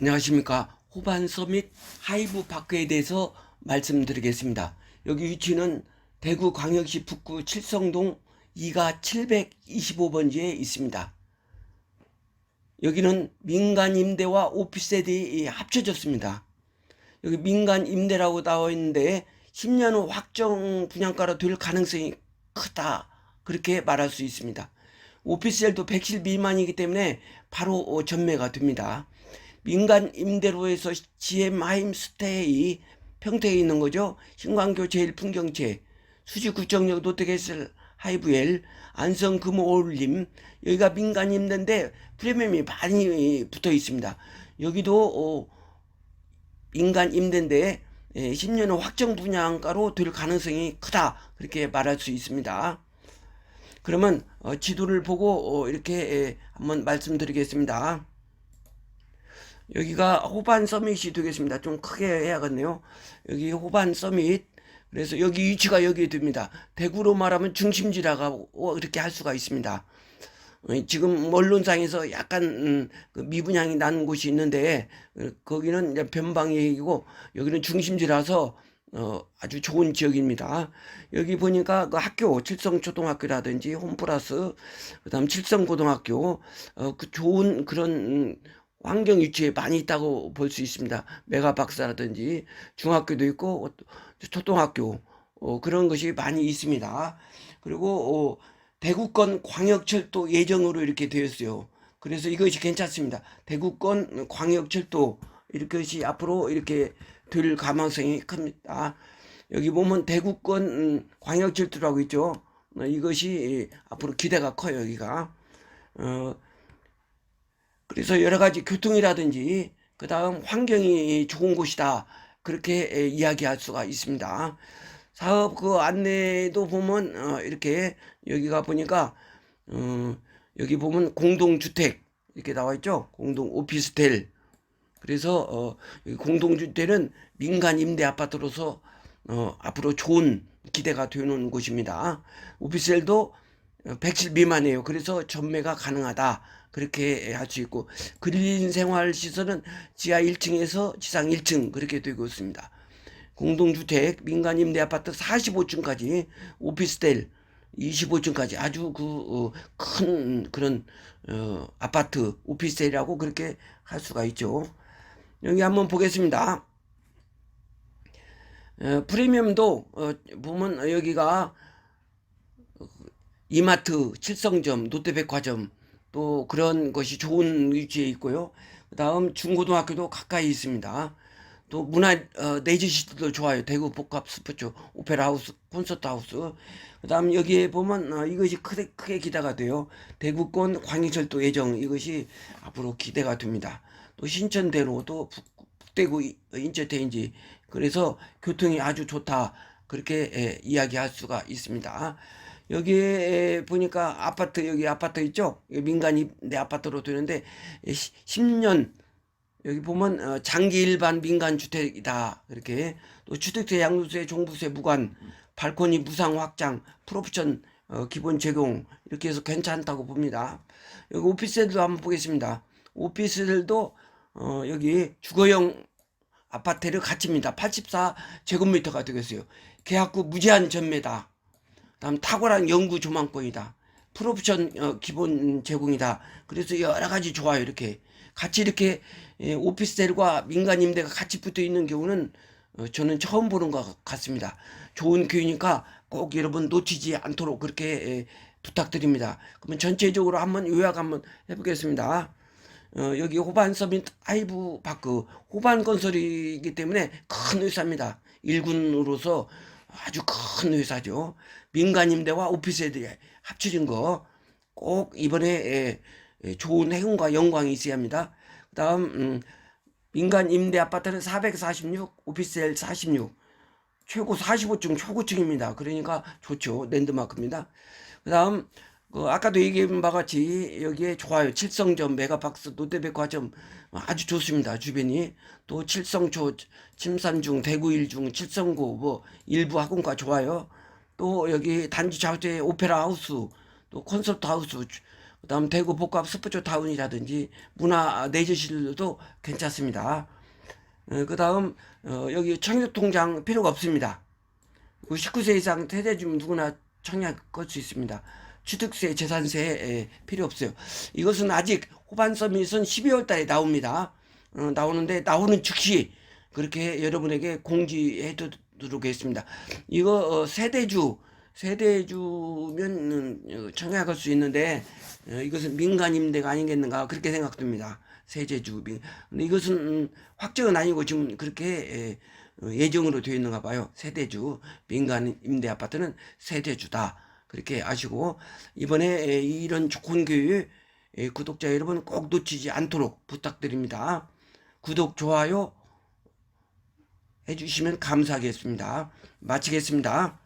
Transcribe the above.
안녕하십니까. 호반 서밋 하이브 파크에 대해서 말씀드리겠습니다. 여기 위치는 대구 광역시 북구 칠성동 2가 725번지에 있습니다. 여기는 민간 임대와 오피스텔이 합쳐졌습니다. 여기 민간 임대라고 나와 있는데 10년 후 확정 분양가로 될 가능성이 크다. 그렇게 말할 수 있습니다. 오피스텔도 100실 미만이기 때문에 바로 어, 전매가 됩니다. 민간 임대로 해서 GM 하임 스테이 평택에 있는 거죠. 신광교 제일 풍경채, 수지 구청역 롯데게슬 하이브엘, 안성 금호 올림 여기가 민간 임대인데 프리미엄이 많이 붙어 있습니다. 여기도 어, 민간 임대인데 예, 10년 후 확정 분양가로 될 가능성이 크다 그렇게 말할 수 있습니다. 그러면 어, 지도를 보고 어, 이렇게 예, 한번 말씀드리겠습니다. 여기가 호반 서밋이 되겠습니다. 좀 크게 해야겠네요. 여기 호반 서밋. 그래서 여기 위치가 여기에 됩니다. 대구로 말하면 중심지라고 이렇게 할 수가 있습니다. 어, 지금 언론상에서 약간 음, 그 미분양이 난 곳이 있는데 어, 거기는 변방이고 여기는 중심지라서 어, 아주 좋은 지역입니다. 여기 보니까 그 학교 칠성초등학교라든지 홈플러스 그 다음 칠성고등학교 어, 그 좋은 그런 음, 환경 위치에 많이 있다고 볼 수 있습니다. 메가박스라든지 중학교도 있고 어, 초등학교 어, 그런 것이 많이 있습니다. 그리고 어, 대구권 광역철도 예정으로 이렇게 되었어요. 그래서 이것이 괜찮습니다. 대구권 광역철도 이렇게 앞으로 이렇게 될 가능성이 큽니다. 여기 보면 대구권 음, 광역철도라고 있죠. 어, 이것이 앞으로 기대가 커요. 여기가. 어, 그래서 여러 가지 교통이라든지 그 다음 환경이 좋은 곳이다. 그렇게 에, 이야기할 수가 있습니다. 사업 그 안내도 보면 어, 이렇게 여기가 보니까 어, 여기 보면 공동주택 이렇게 나와 있죠. 공동 오피스텔. 그래서 어, 공동주택은 민간 임대 아파트로서 어, 앞으로 좋은 기대가 되는 곳입니다. 오피스텔도 100실 미만이에요. 그래서 전매가 가능하다. 그렇게 할 수 있고 그린 생활 시설은 지하 1층에서 지상 1층 그렇게 되고 있습니다. 공동주택, 민간 임대 아파트 45층까지 오피스텔 25층까지 아주 그큰 그런 어, 아파트 오피스텔이라고 그렇게 할 수가 있죠. 여기 한번 보겠습니다. 어, 프리미엄도 어, 보면 여기가 이마트, 칠성점, 롯데백화점 또 그런 것이 좋은 위치에 있고요. 그 다음 중고등학교도 가까이 있습니다. 또 문화 어, 네이저 시티도 좋아요. 대구 복합 스포츠 오페라 하우스, 콘서트 하우스. 그다음 여기에 보면 어, 이것이 크게, 크게 기대가 돼요. 대구권 광역철도 예정 이것이 앞으로 기대가 됩니다. 또 신천대로 또 북, 북대구 이- 인천대인지 그래서 교통이 아주 좋다 그렇게 예, 이야기할 수가 있습니다. 여기에 보니까 아파트 여기 아파트 있죠? 여기 민간 임대 아파트로 되는데 10년 여기 보면 어, 장기 일반 민간 주택이다 이렇게 또 주택세 양도세 종부세 무관 발코니 무상 확장 프로프션 어, 기본 제공 이렇게 해서 괜찮다고 봅니다. 여기 오피스텔도 한번 보겠습니다. 오피스텔도 어, 여기 주거용 아파트를 갖춥니다. 84제곱미터가 되겠어요. 계약 후 무제한 전매다. 다음 탁월한 연구 조망권이다. 프로옵션 어, 기본 제공이다. 그래서 여러 가지 좋아요. 이렇게 같이 이렇게 예, 오피스텔과 민간 임대가 같이 붙어 있는 경우는 어, 저는 처음 보는 것 같습니다. 좋은 기회니까 꼭 여러분 놓치지 않도록 그렇게 예, 부탁드립니다. 그러면 전체적으로 한번 요약 한번 해보겠습니다. 어, 여기 호반 서밋 하이브 파크 호반 건설이기 때문에 큰 회사입니다. 일군으로서 아주 큰 회사죠. 민간 임대와 오피스들이 합쳐진 거 꼭 이번에 예, 예, 좋은 행운과 영광이 있어야 합니다. 그 다음 음, 민간 임대 아파트는 446, 오피스텔 46, 최고 45층 초고층입니다. 그러니까 좋죠. 랜드마크입니다. 그다음 그 아까도 얘기한 바와 같이 여기에 좋아요. 칠성점, 메가박스, 롯데백화점 아주 좋습니다. 주변이 또 칠성초, 침산중, 대구일중, 칠성고 뭐 일부 학원과 좋아요. 또 여기 단지 좌우에 오페라 하우스, 또 콘서트 하우스, 그다음 대구 복합 스포츠 타운이라든지 문화 내주실도 괜찮습니다. 어, 그다음 어, 여기 청약 통장 필요가 없습니다. 19세 이상 세대 주민 누구나 청약할 수 있습니다. 취득세, 재산세 에, 필요 없어요. 이것은 아직 호반 서밋은 12월 달에 나옵니다. 어, 나오는데 나오는 즉시 그렇게 여러분에게 공지해 두도록 하겠습니다. 이거 어, 세대주 세대주면 어, 청약할 수 있는데 어, 이것은 민간 임대가 아니겠는가 그렇게 생각됩니다. 세제주 민. 근데 이것은 음, 확정은 아니고 지금 그렇게 에, 어, 예정으로 되어 있는가 봐요. 세대주 민간 임대 아파트는 세대주다. 그렇게 아시고 이번에 에, 이런 좋은 교육 에, 구독자 여러분 꼭 놓치지 않도록 부탁드립니다. 구독 좋아요 해주시면 감사하겠습니다. 마치겠습니다.